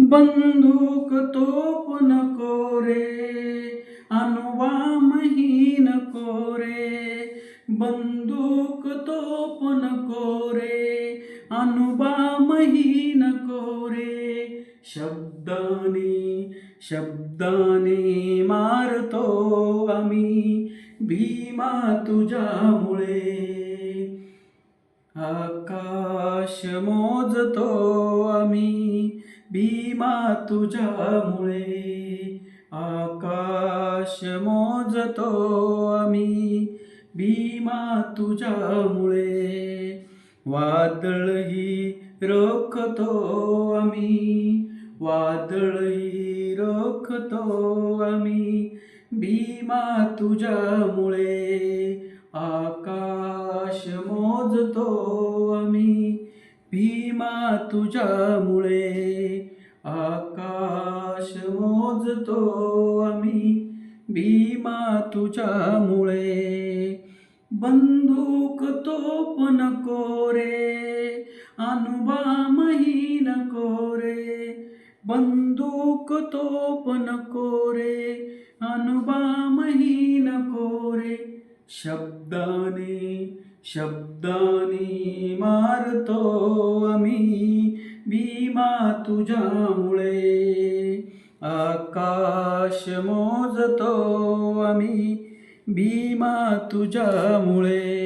बंदूक तोप नको रे अणुबामही नको रे बंदूक तोप नको रे अणुबामही नको रे शब्दाने शब्दाने मारतो आम्ही भीमा तुझ्यामुळे। आकाश मोजतो आम्ही। भीमा तुझ्यामुळे आकाश मोजतो आम्ही. भीमा तुझ्यामुळे वादळही रोखतो आम्ही. वादळही रोखतो आम्ही. भीमा तुझ्यामुळे आकाश मोजतो आम्ही. भीमा तुझ्यामुळे आकाश मोजतो आम्ही. भीमा तुझ्यामुळे बंदूक तोप नको रे अणुबामही नको रे बंदूक तोप नको रे अणुबामही नको रे शब्दाने शब्दानी मारतो आम्ही भीमा तुझ्यामुळे. आकाश मोजतो आम्ही भीमा तुझ्यामुळे.